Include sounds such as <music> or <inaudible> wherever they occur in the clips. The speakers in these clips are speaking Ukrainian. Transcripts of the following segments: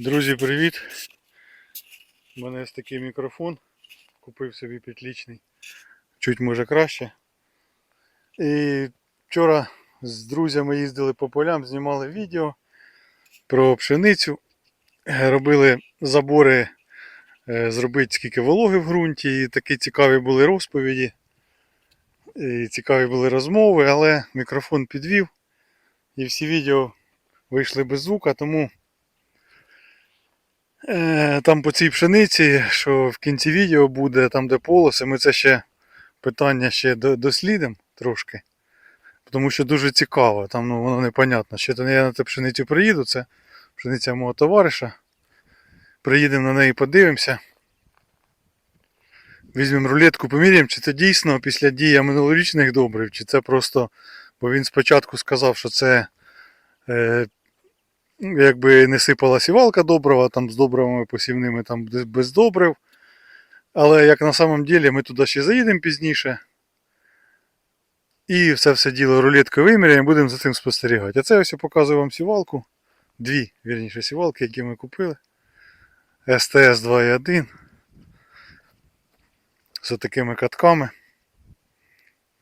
Друзі, привіт! У мене ось такий мікрофон. Купив собі петлічний. Чуть може краще. І вчора з друзями їздили по полям, знімали відео про пшеницю. Робили забори, е, зробити скільки вологи в ґрунті. І такі цікаві були розповіді. І цікаві були розмови, але мікрофон підвів. І всі відео вийшли без звука, тому Там по цій пшениці, що в кінці відео буде, там де полоси, ми це ще питання ще дослідимо трошки. Тому що дуже цікаво, там ну, воно непонятно. Ще я на ту пшеницю приїду, це пшениця мого товариша. Приїдемо на неї, подивимося. Візьмемо рулетку, поміряємо, чи це дійсно після дія минулорічних добрив, чи це просто. Бо він спочатку сказав, що це е, якби не сипала сівалка добрива, там з добривами посівними, там без добрив. Але як на самом деле ми туди ще заїдемо пізніше. І все все діло рулеткою виміряємо, будемо за цим спостерігати. А це ось я показую вам сівалку. Дві, вірніше, сівалки, які ми купили. СТС 2.1. З такими катками.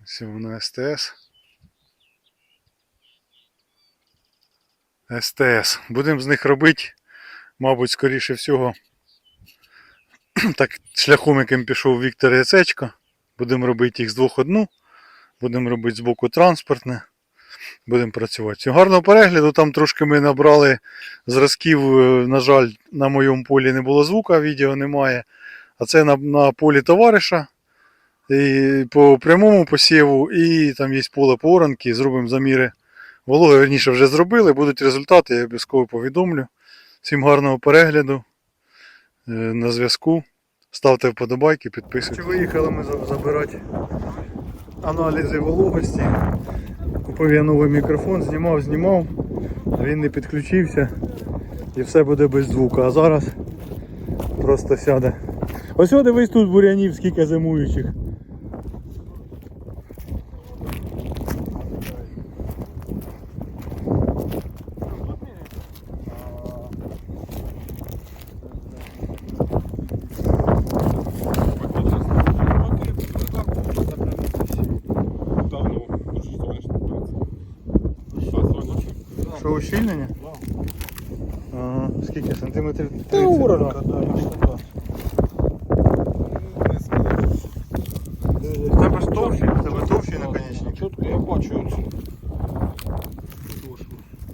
Ось воно СТС. СТС. Будемо з них робити, мабуть, скоріше всього, <clears throat> так шляхом, яким пішов Віктор Яцечко. Будемо робити їх з двох одну. Будемо робити з боку транспортне. Будемо працювати. Гарного перегляду. Там трошки ми набрали зразків. е, На жаль, на моєму полі не було звука, відео немає. А це на, на полі товариша. І по прямому посіву, і там є поле по оранки, зробимо заміри Вологи, верніше, вже зробили, будуть результати, я обов'язково повідомлю. Всім гарного перегляду. Е, На зв'язку. Ставте вподобайки, підписуйтесь. Виїхали ми забирати аналізи вологості. Купив я новий мікрофон, знімав, знімав, він не підключився і все буде без звука. А зараз просто сяде. Ось дивись тут бурянів, скільки зимуючих. Ущільнення? Ага, скільки сантиметрів? 30? Та уровка, В тебе ж товщий, в тебе товщий наконечник. Чітко я бачу.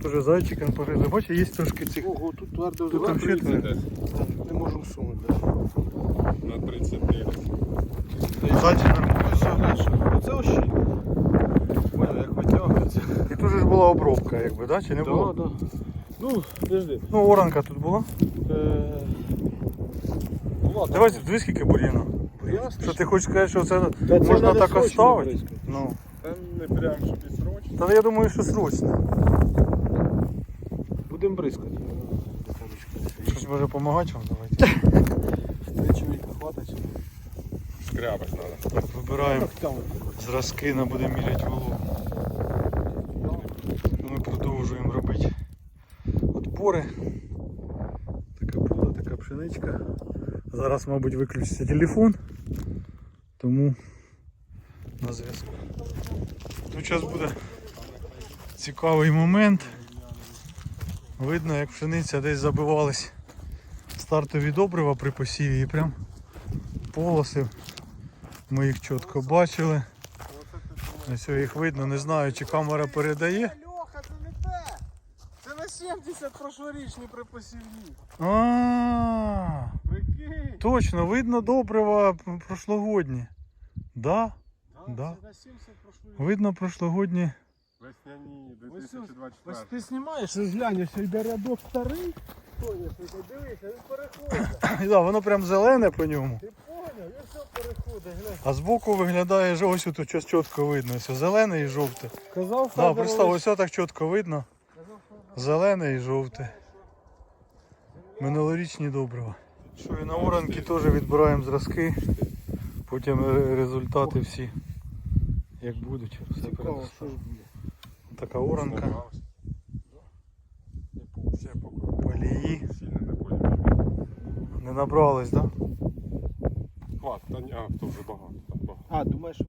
Тоже зайчиком погризли. Бачиш, є трошки цих. Ого, тут твердо Тут там зверху. Не можемо сунути. да. На 39. Зайчик. Оце ощі. Понял, як витягується. І тут же ж була обробка, якби, да? Чи не було? Да, да. Ну, подожди. Ну, оранка тут була. Е, була там. Давай, дивись, скільки. Ясно. Що ти хочеш сказати, що це Та це можна надо так срочно оставити? Ну. Там не прям, щоб і срочно. Та я думаю, що срочно. Будемо бризкати. Щось може допомагати вам давайте. Стрічовика хватить. Шкрябать треба. Так, вибираємо зразки, на будемо міряти вологу. Ми продовжуємо робити отбори. Така була така пшеничка. Зараз, мабуть, виключиться телефон, тому на зв'язку. Тут зараз буде цікавий момент. Видно, як пшениця десь забивались стартові добрива при посіві і прям полоси. Ми їх чітко бачили. Ось їх видно, не знаю, чи камера передає. Льоха, це не те. Це на 70 прошлорічні при посівні. А, Прикинь. точно, видно добрива прошлогодні. Да, Да. Це на 70 прошлорічні. видно прошлогодні. Весняні Ось Ось 2024. ти знімаєш, ось глянь, ось йде рядок старий. Тоня, ти дивися, він переходить. Да, воно прям зелене по ньому. Ти поняв? Він все переходить, глянь. А збоку виглядає ж- ось тут щось чітко видно. Ось зелене і жовте. Казав Да, представ, ось так чітко видно. Зелене і жовте. Минулорічні добрива. Що і на оранки теж відбираємо зразки. Потім результати всі як будуть. Все Цікаво, що передоставимо. ж буде. Така оранка. Полії. Не набрались, так? Да? Хват, та ні, а, то вже багато. А, думаєш,